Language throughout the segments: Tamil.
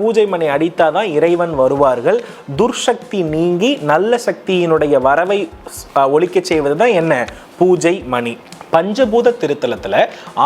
பூஜை மணி அடித்தாதான் இறைவன் வருவார்கள். துர்சக்தி நீங்கி நல்ல சக்தியினுடைய வரவை ஒலிக்கச் செய்வது தான் என்ன? பூஜை மணி. பஞ்சபூத திருத்தலத்துல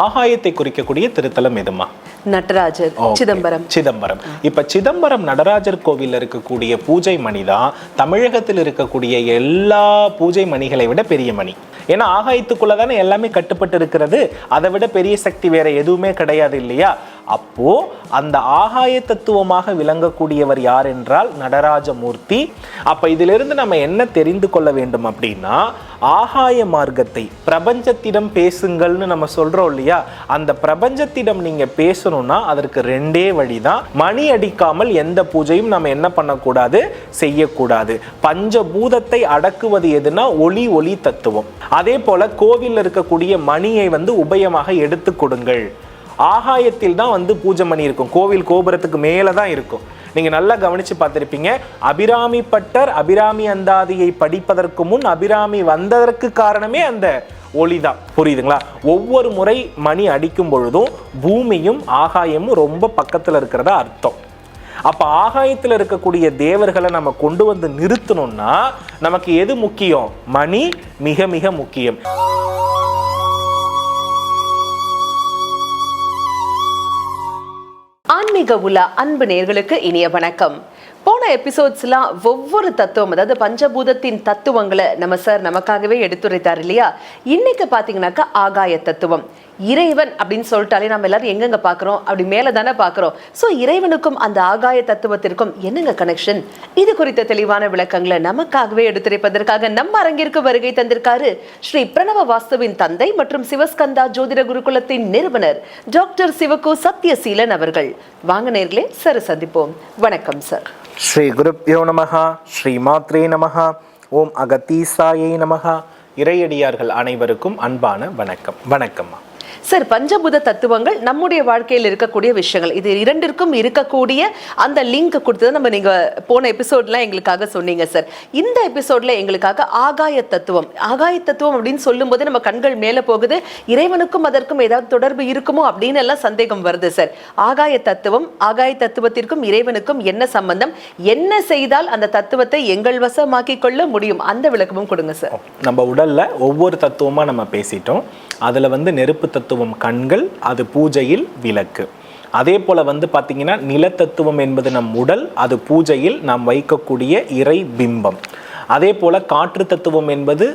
ஆகாயத்தை குறிக்கக்கூடிய திருத்தலம் எதுமா நடராஜர். சிதம்பரம். சிதம்பரம். இப்ப சிதம்பரம் நடராஜர் கோவில்ல இருக்கக்கூடிய பூஜை மணி தான் தமிழகத்தில் இருக்கக்கூடிய எல்லா பூஜை மணிகளை விட பெரிய மணி. ஏன்னா ஆகாயத்துக்குள்ள தானே எல்லாமே கட்டுப்பட்டு இருக்கிறது. அதை விட பெரிய சக்தி வேற எதுவுமே கிடையாது இல்லையா? அப்போ அந்த ஆகாய தத்துவமாக விளங்கக்கூடியவர் யார் என்றால் நடராஜமூர்த்தி. அப்ப இதிலிருந்து நம்ம என்ன தெரிந்து கொள்ள வேண்டும் அப்படின்னா ஆகாய மார்க்கத்தை பிரபஞ்சத்திடம் பேசுங்கள்னு நம்ம சொல்றோம் இல்லையா? அந்த பிரபஞ்சத்திடம் நீங்க பேசணும்னா அதற்கு ரெண்டே வழிதான். மணி அடிக்காமல் எந்த பூஜையும் நம்ம என்ன பண்ணக்கூடாது? செய்யக்கூடாது. பஞ்சபூதத்தை அடக்குவது எதுனா ஒளி ஒளி தத்துவம். அதே போல கோவிலில் இருக்கக்கூடிய மணியை வந்து உபயமாக எடுத்து கொடுங்கள். ஆகாயத்தில் தான் வந்து பூஜை மணி இருக்கும் கோவில் கோபுரத்துக்கு மேலே தான் இருக்கும். நீங்கள் நல்லா கவனித்து பார்த்துருப்பீங்க. அபிராமி பட்டர் அபிராமி அந்தாதியை படிப்பதற்கு முன் அபிராமி வந்ததற்கு காரணமே அந்த ஒளிதான் புரியுதுங்களா? ஒவ்வொரு முறை மணி அடிக்கும் பொழுதும் பூமியும் ஆகாயமும் ரொம்ப பக்கத்தில் இருக்கிறதா அர்த்தம். அப்போ ஆகாயத்தில் இருக்கக்கூடிய தேவர்களை நம்ம கொண்டு வந்து நிறுத்தணும்னா நமக்கு எது முக்கியம்? மணி மிக மிக முக்கியம். ஆன்மீக உலா அன்பு நேர்களுக்கு இனிய வணக்கம். போன எபிசோட்ஸ்லாம் ஒவ்வொரு தத்துவம் அதாவது பஞ்சபூதத்தின் தத்துவங்களை நம்ம சார் நமக்காகவே எடுத்துரைத்தார் இல்லையா? இன்னைக்கு பாத்தீங்கன்னாக்கா ஆகாய தத்துவம். இறைவன் அப்படின்னு சொல்லிட்டாலே நம்ம எல்லாரும் எங்கெங்க பார்க்குறோம்? அப்படி மேலே தானே பார்க்குறோம். ஸோ இறைவனுக்கும் அந்த ஆகாய தத்துவத்திற்கும் என்னங்க கனெக்ஷன் இது குறித்த தெளிவான விளக்கங்களை நமக்காகவே எடுத்துரைப்பதற்காக நம்ம அரங்கிற்கு வருகை தந்திருக்காரு ஸ்ரீ பிரணவ வாஸ்துவின் தந்தை மற்றும் சிவஸ்கந்தா ஜோதிட குருகுலத்தின் நிறுவனர் டாக்டர் சிவகு சத்யசீலன் அவர்கள். வாங்க நேர்களே சார் சந்திப்போம். வணக்கம் சார். ஸ்ரீ குருப்யோ நமஹா ஸ்ரீ மாத்ரே நமஹா ஓம் அகத்தீசாயை நமஹா. இறையடியார்கள் அனைவருக்கும் அன்பான வணக்கம். வணக்கம்மா. சார் பஞ்சபூத தத்துவங்கள் நம்முடைய வாழ்க்கையில் இருக்கக்கூடிய விஷயங்கள். இது இரண்டிற்கும் இருக்கக்கூடிய அந்த லிங்க் கொடுத்தது நம்ம நீங்க போன எபிசோட்லாம் எங்களுக்காக சொன்னீங்க சார். இந்த எபிசோட்ல எங்களுக்காக ஆகாய தத்துவம் ஆகாய தத்துவம் அப்படின்னு சொல்லும்போது நம்ம கண்கள் மேல போகுது இறைவனுக்கும் அதற்கும் ஏதாவது தொடர்பு இருக்குமோ அப்படின்னு எல்லாம் சந்தேகம் வருது சார். ஆகாய தத்துவம் ஆகாய தத்துவத்திற்கும் இறைவனுக்கும் என்ன சம்பந்தம்? என்ன செய்தால் அந்த தத்துவத்தை எங்கள் வசமாக்கிக் கொள்ள முடியும்? அந்த விளக்கமும் கொடுங்க சார். நம்ம உடல்ல ஒவ்வொரு தத்துவமா நம்ம பேசிட்டோம். அதுல வந்து நெருப்பு தத்துவம் கண்கள் அது பூஜையில் விளக்கு. அதே போல் வந்து பார்த்திங்கன்னா நிலத்தத்துவம் என்பது நம் உடல் அது பூஜையில் நாம் வைக்கக்கூடிய இறை பிம்பம். அதே போல் காற்று தத்துவம் என்பது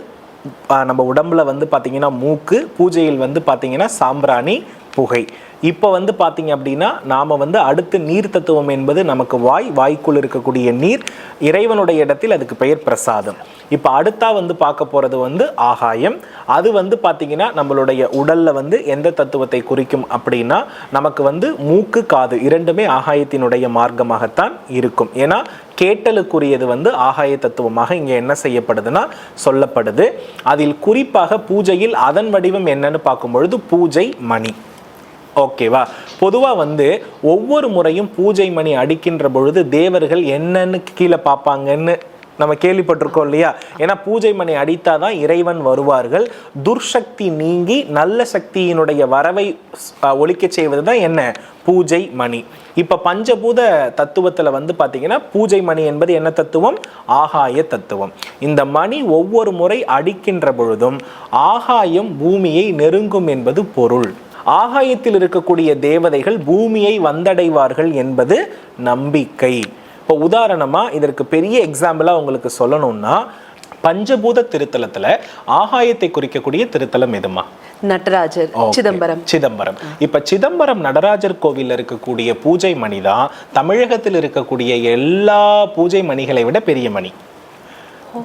நம்ம உடம்புல வந்து பார்த்திங்கன்னா மூக்கு பூஜையில் வந்து பார்த்திங்கன்னா சாம்பிராணி புகை. இப்போ வந்து பார்த்தீங்க அப்படின்னா நாம் வந்து அடுத்து நீர் தத்துவம் என்பது நமக்கு வாய் வாய்க்குள் இருக்கக்கூடிய நீர் இறைவனுடைய இடத்தில் அதுக்கு பெயர் பிரசாதம். இப்போ அடுத்தா வந்து பார்க்க போகிறது வந்து ஆகாயம். அது வந்து பார்த்தீங்கன்னா நம்மளுடைய உடலில் வந்து எந்த தத்துவத்தை குறிக்கும் அப்படின்னா நமக்கு வந்து மூக்கு காது இரண்டுமே ஆகாயத்தினுடைய மார்க்கமாகத்தான் இருக்கும். ஏன்னா கேட்டலுக்குரியது வந்து ஆகாய தத்துவமாக இங்கே என்ன செய்யப்படுதுன்னா சொல்லப்படுது. அதில் குறிப்பாக பூஜையில் அதன் வடிவம் என்னன்னு பார்க்கும் பொழுது பூஜை மணி. ஓகேவா பொதுவாக வந்து ஒவ்வொரு முறையும் பூஜை மணி அடிக்கின்ற பொழுது தேவர்கள் என்னன்னு கீழே பார்ப்பாங்கன்னு நம்ம கேள்விப்பட்டிருக்கோம் இல்லையா? ஏன்னா பூஜை மணி அடித்தாதான் இறைவன் வருவார்கள். துர்சக்தி நீங்கி நல்ல சக்தியினுடைய வரவை ஒழிக்க செய்வது தான் என்ன? பூஜை மணி. இப்போ பஞ்சபூத தத்துவத்தில் வந்து பார்த்தீங்கன்னா பூஜை மணி என்பது என்ன தத்துவம்? ஆகாய தத்துவம். இந்த மணி ஒவ்வொரு முறை அடிக்கின்ற பொழுதும் ஆகாயம் பூமியை நெருங்கும் என்பது பொருள். ஆகாயத்தில் இருக்கக்கூடிய தேவதைகள் பூமியை வந்தடைவார்கள் என்பது நம்பிக்கை. இப்போ உதாரணமா இதற்கு பெரிய எக்ஸாம்பிளா உங்களுக்கு சொல்லணும்னா பஞ்சபூத திருத்தலத்துல ஆகாயத்தை குறிக்கக்கூடிய திருத்தலம் எதுமா? நடராஜர். சிதம்பரம். சிதம்பரம். இப்ப சிதம்பரம் நடராஜர் கோவில்ல இருக்கக்கூடிய பூஜை மணி தான் தமிழகத்தில் இருக்கக்கூடிய எல்லா பூஜை மணிகளை விட பெரிய மணி.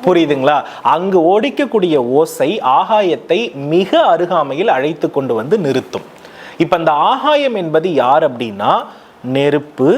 புரியுதுங்களா? அங்கு ஓடிக்கக்கூடிய ஓசை ஆகாயத்தை மிக அருகாமையில் அழைத்து கொண்டு வந்து நிறுத்தும். இப்போ இந்த ஆகாயம் என்பது யார் அப்படின்னா நெருப்பு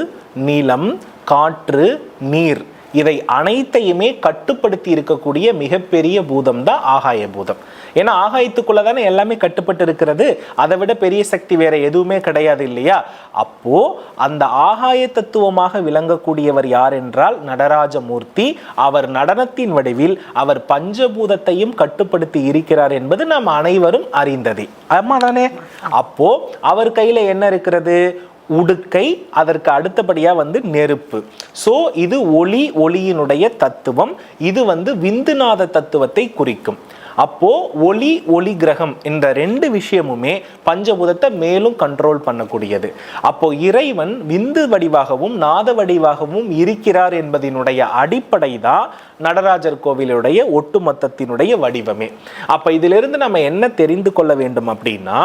நிலம் காற்று நீர். இதை அனைத்தையுமே கட்டுப்படுத்தி இருக்கக்கூடிய மிகப்பெரிய பூதம் தான் ஆகாய பூதம். ஏன்னா ஆகாயத்துக்குள்ள தானே எல்லாமே கட்டுப்பட்டு இருக்கிறது அதை விட பெரிய சக்தி வேற எதுவுமே கிடையாது இல்லையா? அப்போ அந்த ஆகாய தத்துவமாக விளங்கக்கூடியவர் யார் என்றால் நடராஜமூர்த்தி. அவர் நடனத்தின் வடிவில் அவர் பஞ்சபூதத்தையும் கட்டுப்படுத்தி இருக்கிறார் என்பது நாம் அனைவரும் அறிந்ததே. ஆமா தானே அப்போ அவர் கையில என்ன இருக்கிறது? உடுக்கை அதற்கு அடுத்தபடியா வந்து நெருப்பு. சோ இது ஒளி ஒளியினுடைய தத்துவம். இது வந்து விந்துநாத தத்துவத்தை குறிக்கும். அப்போ ஒளி ஒளி கிரகம் இந்த ரெண்டு விஷயமுமே பஞ்சபூதத்தை மேலும் கண்ட்ரோல் பண்ணக்கூடியது. அப்போ இறைவன் விந்து வடிவாகவும் நாத வடிவாகவும் இருக்கிறார் என்பதனுடைய அடிப்படை தான் நடராஜர் கோவிலுடைய ஒட்டுமொத்தத்தினுடைய வடிவமே. அப்ப இதிலிருந்து நம்ம என்ன தெரிந்து கொள்ள வேண்டும் அப்படின்னா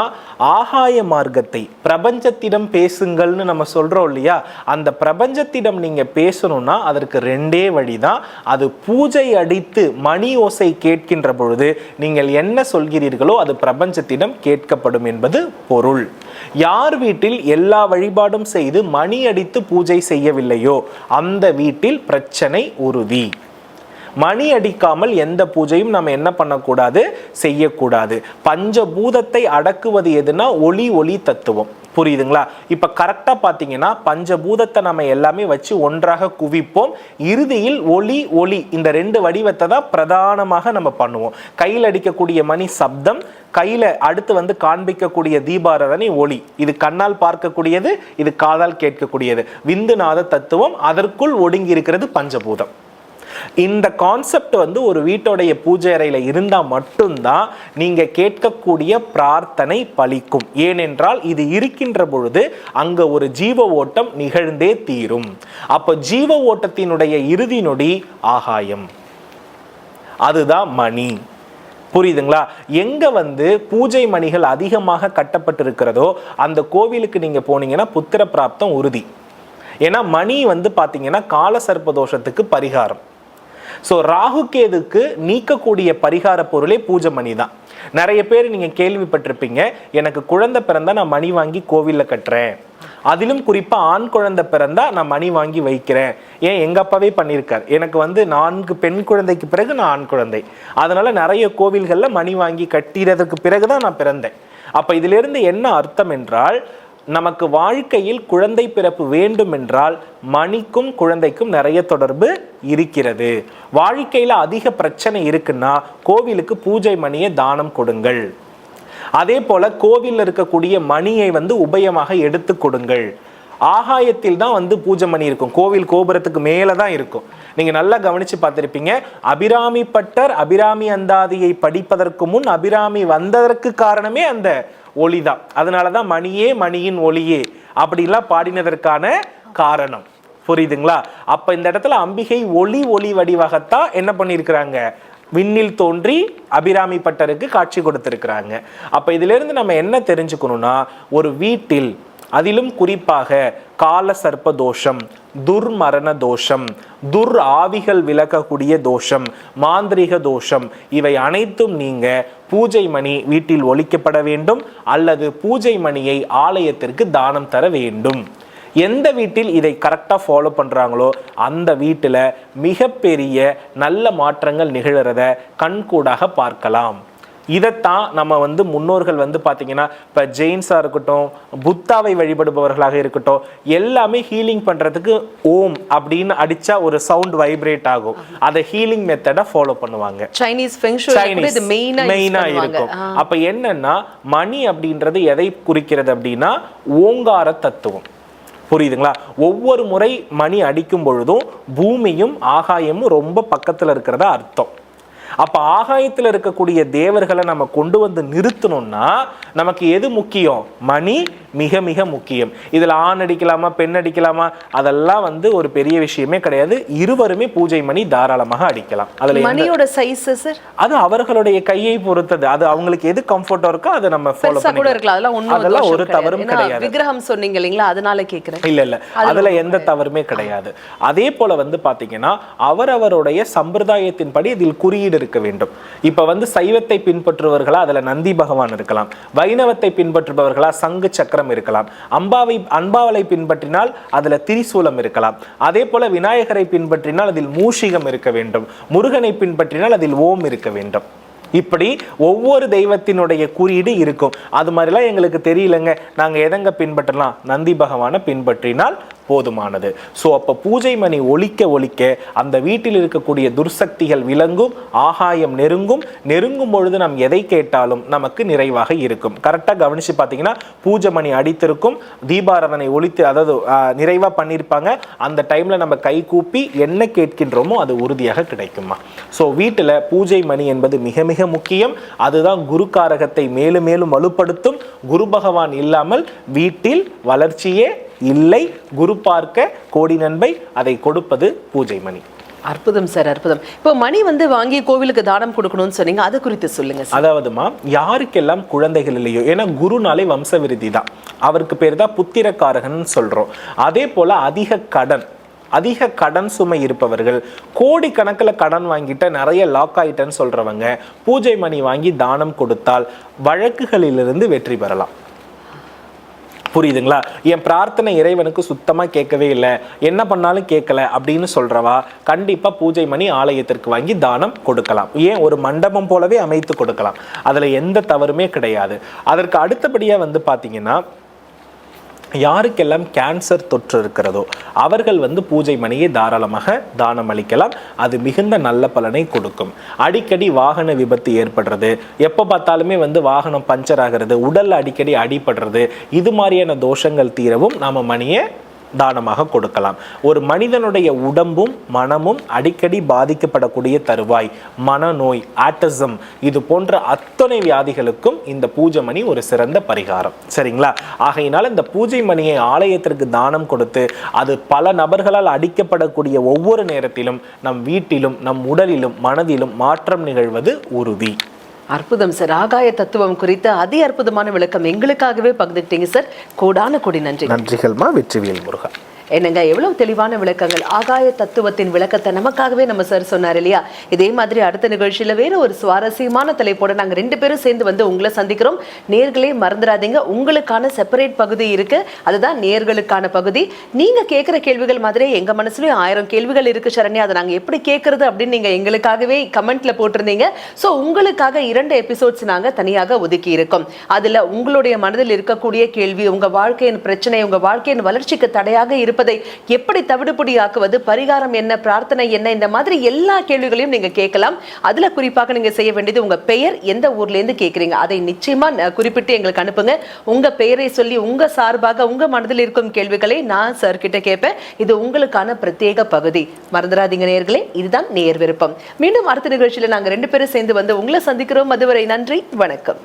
ஆகாய மார்க்கத்தை பிரபஞ்சத்திடம் பேசுங்கள்னு நம்ம சொல்றோம் இல்லையா? அந்த பிரபஞ்சத்திடம் நீங்க பேசணும்னா அதற்கு ரெண்டே வழிதான். அது பூஜை அடித்து மணி ஓசை கேட்கின்ற பொழுது நீங்கள் என்ன சொல்கிறீர்களோ அது பிரபஞ்சத்திடம் கேட்கப்படும் என்பது பொருள். யார் வீட்டில் எல்லா வழிபாடும் செய்து மணி அடித்து பூஜை செய்யவில்லையோ அந்த வீட்டில் பிரச்சனை உறுதி. மணி அடிக்காமல் எந்த பூஜையும் நம்ம என்ன பண்ணக்கூடாது? செய்யக்கூடாது. பஞ்சபூதத்தை அடக்குவது எதுனா ஒளி ஒளி தத்துவம். புரியுதுங்களா? இப்போ கரெக்டாக பார்த்தீங்கன்னா பஞ்சபூதத்தை நம்ம எல்லாமே வச்சு ஒன்றாக குவிப்போம். இறுதியில் ஒளி ஒளி இந்த ரெண்டு வடிவத்தை தான் பிரதானமாக நம்ம பண்ணுவோம். கையில் அடிக்கக்கூடிய மணி சப்தம் கையில் அடுத்து வந்து காண்பிக்கக்கூடிய தீபாரதனை ஒளி. இது கண்ணால் பார்க்கக்கூடியது இது காதால் கேட்கக்கூடியது. விந்துநாத தத்துவம் அதற்குள் ஒடுங்கி இருக்கிறது பஞ்சபூதம். இந்த கான்செப்ட் வந்து ஒரு வீட்டோடைய பூஜை அறையில இருந்தால் மட்டும்தான் நீங்க கேட்கக்கூடிய பிரார்த்தனை பலிக்கும். ஏனென்றால் இது இருக்கின்ற பொழுது அங்க ஒரு ஜீவ ஓட்டம் நிகழ்ந்தே தீரும். அப்போ ஜீவ ஓட்டத்தினுடைய இறுதி நொடி ஆகாயம். அதுதான் மணி. புரியுதுங்களா? எங்க வந்து பூஜை மணிகள் அதிகமாக கட்டப்பட்டிருக்கிறதோ அந்த கோவிலுக்கு நீங்க போனீங்கன்னா புத்திர பிராப்தம் உறுதி. ஏன்னா மணி வந்து பாத்தீங்கன்னா கால சர்ப்பதோஷத்துக்கு பரிகாரம். ஸோ ராகுகேதுக்கு நீக்கக்கூடிய பரிகார பொருளே பூஜை மணி தான். நிறைய பேர் நீங்கள் கேள்விப்பட்டிருப்பீங்க எனக்கு குழந்தை பிறந்தா நான் மணி வாங்கி கோவிலில் கட்டுறேன். அதிலும் குறிப்பாக ஆண் குழந்தை பிறந்தா நான் மணி வாங்கி வைக்கிறேன். ஏன்? எங்கள் அப்பாவே பண்ணியிருக்கார். எனக்கு வந்து நான்கு பெண் குழந்தைக்கு பிறகு நான் ஆண் குழந்தை. அதனால் நிறைய கோவில்களில் மணி வாங்கி கட்டிறதுக்கு பிறகுதான் நான் பிறந்தேன். அப்போ இதிலிருந்து என்ன அர்த்தம் என்றால் நமக்கு வாழ்க்கையில் குழந்தை பிறப்பு வேண்டுமென்றால் மணிக்கும் குழந்தைக்கும் நிறைய தொடர்பு இருக்கிறது. வாழ்க்கையில் அதிக பிரச்சனை இருக்குன்னா கோவிலுக்கு பூஜை மணியை தானம் கொடுங்கள். அதே போல கோவிலில் இருக்கக்கூடிய மணியை வந்து உபயமாக எடுத்து கொடுங்கள். ஆகாயத்தில் தான் வந்து பூஜை மணி இருக்கும். கோவில் கோபுரத்துக்கு மேலே தான் இருக்கும். நீங்கள் நல்லா கவனித்து பார்த்துருப்பீங்க. அபிராமி பட்டர் அபிராமி அந்தாதியை படிப்பதற்கு முன் அபிராமி வந்ததற்கு காரணமே அந்த ஒளி தான் அதனால தான் மணியே மணியின் ஒளியே அப்படிலாம் பாடினதற்கான காரணம். புரியுதுங்களா? அப்போ இந்த இடத்துல அம்பிகை ஒளி ஒளி வடிவாகத்தான் என்ன பண்ணியிருக்கிறாங்க? விண்ணில் தோன்றி அபிராமி பட்டருக்கு காட்சி கொடுத்திருக்கிறாங்க. அப்போ இதிலிருந்து நம்ம என்ன தெரிஞ்சுக்கணும்னா ஒரு வீட்டில் அதிலும் குறிப்பாக கால சர்ப்ப தோஷம் துர்மரண தோஷம் துர் ஆவிகள் விலகக்கூடிய தோஷம் மாந்திரிக தோஷம் இவை அனைத்தும் நீங்க பூஜை மணி வீட்டில் ஒழிக்கப்பட வேண்டும் அல்லது பூஜை மணியை ஆலயத்திற்கு தானம் தர வேண்டும். எந்த வீட்டில் இதை கரெக்டாக ஃபாலோ பண்ணுறாங்களோ அந்த வீட்டில் மிகப்பெரிய நல்ல மாற்றங்கள் நிகழறத கண்கூடாக பார்க்கலாம். இதைத்தான் நம்ம வந்து முன்னோர்கள் வந்து பார்த்தீங்கன்னா இப்போ ஜெயின்ஸாக இருக்கட்டும் புத்தாவை வழிபடுபவர்களாக இருக்கட்டும் எல்லாமே ஹீலிங் பண்ணுறதுக்கு ஓம் அப்படின்னு அடிச்சா ஒரு சவுண்ட் வைப்ரேட் ஆகும். அதை ஹீலிங் மெத்தடை ஃபாலோ பண்ணுவாங்க. சைனீஸ் ஃபெங்ஷுவல் கூட இது மெயினா மெயினா இருக்கும். அப்ப என்னன்னா மணி அப்படின்றது எதை குறிக்கிறது அப்படின்னா ஓங்கார தத்துவம். புரியுதுங்களா? ஒவ்வொரு முறை மணி அடிக்கும் பொழுதும் பூமியும் ஆகாயமும் ரொம்ப பக்கத்துல இருக்கிறதா அர்த்தம். அப்ப ஆகாயத்துல இருக்கக்கூடிய தேவர்களை நம்ம கொண்டு வந்து நிறுத்தணும்னா நமக்கு எது முக்கியம்? மணி மிக மிக முக்கியம். இதுல ஆண் அடிக்கலாமா பெண் அடிக்கலாமா? அதெல்லாம் வந்து ஒரு பெரிய விஷயமே கிடையாது. இருவருமே பூஜை மணி தாராளமாக அடிக்கலாம். அதுல மணியோட சைஸ் சார் அது அவர்களுடைய கையை பொறுத்தது. அது அவங்களுக்கு எது கம்ஃபர்ட்டா இருக்கோ அதை நம்ம ஃபாலோ கூட இருக்கலாம். அதெல்லாம் ஒண்ணும் அதெல்லாம் ஒரு. தவறும் கிடையாது. விக்கிரகம் சொன்னீங்க இல்லைங்களா? அதனால கேக்குறேன். இல்ல இல்ல. அதுல எந்த தவறுமே கிடையாது. அதே போல வந்து பாத்தீங்கன்னா அவரவருடைய சம்பிரதாயத்தின்படி இதில் குறியீடு இருக்க வேண்டும். இப்போ வந்து சைவத்தை பின்பற்றுபவர்களா அதில் நந்தி பகவான் இருக்கலாம். வைணவத்தை பின்பற்றுபவர்களா சங்கு சக்கரம் இருக்கலாம். அம்பாவை அன்பாவலை பின்பற்றினால் அதுல திரிசூலம் இருக்கலாம். அதே போல விநாயகரை பின்பற்றினால் அதில் மூஷிகம் இருக்க வேண்டும். முருகனை பின்பற்றினால் அதில் ஓம் இருக்க வேண்டும். இப்படி ஒவ்வொரு தெய்வத்தினுடைய குறியீடு இருக்கும். அது மாதிரிலாம் எங்களுக்கு தெரியலங்க. நாங்க எதங்க பின்பற்றலாம்? நந்தி பகவானை பின்பற்றினால் போதுமானது. ஸோ அப்போ பூஜை மணி ஒழிக்க ஒழிக்க அந்த வீட்டில் இருக்கக்கூடிய துர்சக்திகள் விளங்கும் ஆகாயம் நெருங்கும். நெருங்கும் பொழுது நாம் எதை கேட்டாலும் நமக்கு நிறைவாக இருக்கும். கரெக்டாக கவனிச்சு பார்த்தீங்கன்னா பூஜை மணி அடித்திருக்கும் தீபாராதனை ஒழித்து அதாவது நிறைவாக பண்ணியிருப்பாங்க அந்த டைமில் நம்ம கை கூப்பி என்ன கேட்கின்றோமோ அது உறுதியாக கிடைக்குமா. ஸோ வீட்டில் பூஜை மணி என்பது மிக மிக முக்கியம். அதுதான் குரு காரகத்தை மேலும் மேலும் வலுப்படுத்தும். குரு பகவான் இல்லாமல் வீட்டில் வளர்ச்சியே இல்லை. குரு பார்க்க கோடி நன்மை அதை கொடுப்பது பூஜை மணி. அற்புதம் சார் அற்புதம். இப்போ மணி வந்து வாங்கி கோவிலுக்கு தானம் கொடுக்கணும்னு சொன்னீங்க அது குறித்து சொல்லுங்க அதாவதுமா யாருக்கெல்லாம் குழந்தைகள் இல்லையோ ஏன்னா குருனாலே வம்ச விருதி தான். அவருக்கு பேர் தான் புத்திரக்காரகன் சொல்றோம். அதே போல அதிக கடன் அதிக கடன் சுமை இருப்பவர்கள் கோடி கணக்கில் கடன் வாங்கிட்ட நிறைய லாக் ஆயிட்டேன்னு சொல்றவங்க பூஜை மணி வாங்கி தானம் கொடுத்தால் வழக்குகளிலிருந்து வெற்றி பெறலாம். புரியுதுங்களா? என் பிரார்த்தனை இறைவனுக்கு சுத்தமாக கேட்கவே இல்லை. என்ன பண்ணாலும் கேட்கல அப்படின்னு சொல்கிறவா கண்டிப்பாக பூஜை மணி ஆலயத்திற்கு வாங்கி தானம் கொடுக்கலாம். ஏன்? ஒரு மண்டபம் போலவே அமைத்து கொடுக்கலாம். அதில் எந்த தவறுமே கிடையாது. அதற்கு அடுத்தபடியாக வந்து பார்த்தீங்கன்னா யாருக்கெல்லாம் கேன்சர் தொற்று இருக்கிறதோ அவர்கள் வந்து பூஜை மணியை தாராளமாக தானம் அளிக்கலாம். அது மிகுந்த நல்ல பலனை கொடுக்கும். அடிக்கடி வாகன விபத்து ஏற்படுறது எப்போ பார்த்தாலுமே வந்து வாகனம் பஞ்சர் ஆகிறது உடல் அடிக்கடி அடிபடுறது இது மாதிரியான தோஷங்கள் தீரவும் நாம் மணியை தானமாக கொடுக்கலாம். ஒரு மனிதனுடைய உடம்பும் மனமும் அடிக்கடி பாதிக்கப்படக்கூடிய தருவாய். மனநோய் ஆட்டிசம் இது போன்ற அத்தனை வியாதிகளுக்கும் இந்த பூஜை மணி ஒரு சிறந்த பரிகாரம். சரிங்களா? ஆகையினால் இந்த பூஜை மணியை ஆலயத்திற்கு தானம் கொடுத்து அது பல நபர்களால் அடிக்கப்படக்கூடிய ஒவ்வொரு நேரத்திலும் நம் வீட்டிலும் நம் உடலிலும் மனதிலும் மாற்றம் நிகழ்வது உறுதி. அற்புதம் சார். ஆகாய தத்துவம் குறித்த அதி அற்புதமான விளக்கம் எங்களுக்காகவே பகிர்ந்துட்டீங்க சார். கோடான கொடி நன்றி நன்றிகள்மா வெற்றிவியல் முருகா என்னங்க எவ்வளவு தெளிவான விளக்கங்கள். ஆகாய தத்துவத்தின் விளக்கத்தை நமக்காகவே நம்ம சார் சொன்னார் இல்லையா? இதே மாதிரி அடுத்த நிகழ்ச்சியில வேற ஒரு சுவாரஸ்யமான தலைப்போட நாங்க ரெண்டு பேரும் சேர்ந்து வந்து உங்களை சந்திக்கிறோம். நேர்களே மறந்துடாதீங்க. உங்களுக்கான செப்பரேட் பகுதி இருக்கு. அதுதான் நேர்களுக்கான பகுதி. நீங்க கேட்குற கேள்விகள் மாதிரி எங்க மனசுலயும் ஆயிரம் கேள்விகள் இருக்கு சரண்யா. அதை நாங்க எப்படி கேட்கறது அப்படின்னு நீங்க எங்களுக்காகவே கமெண்ட்ல போட்டிருந்தீங்க. ஸோ உங்களுக்காக இரண்டு எபிசோட்ஸ் நாங்க தனியாக ஒதுக்கி இருக்கோம். அதுல உங்களுடைய மனதில் இருக்கக்கூடிய கேள்வி உங்க வாழ்க்கையின் பிரச்சனை உங்க வாழ்க்கையின் வளர்ச்சிக்கு தடையாக இருப்பதை எப்படி தவிடுபடியாக்குவது பரிகாரம் என்ன பிரார்த்தனை என்ன இந்த மாதிரி எல்லா கேள்விகளையும் நீங்க கேட்கலாம். அதுல குறிப்பாக நீங்க செய்ய வேண்டியது உங்க பெயர் எந்த ஊர்ல இருந்து கேட்குறீங்க. அதை நிச்சயமா குறிப்பிட்டு எங்களுக்கு அனுப்புங்க. உங்க பெயரை சொல்லி உங்க சார்பாக உங்க மனதில் இருக்கும் கேள்விகளை நான் சார் கிட்ட கேட்பேன். இது உங்களுக்கான பிரத்யேக பகுதி. மறந்துடாதீங்க நேர்களே இதுதான் நேர் விருப்பம். மீண்டும் அடுத்த நிகழ்ச்சியில நாங்க ரெண்டு பேரும் சேர்ந்து வந்து உங்களை சந்திக்கிறோம். அதுவரை நன்றி வணக்கம்.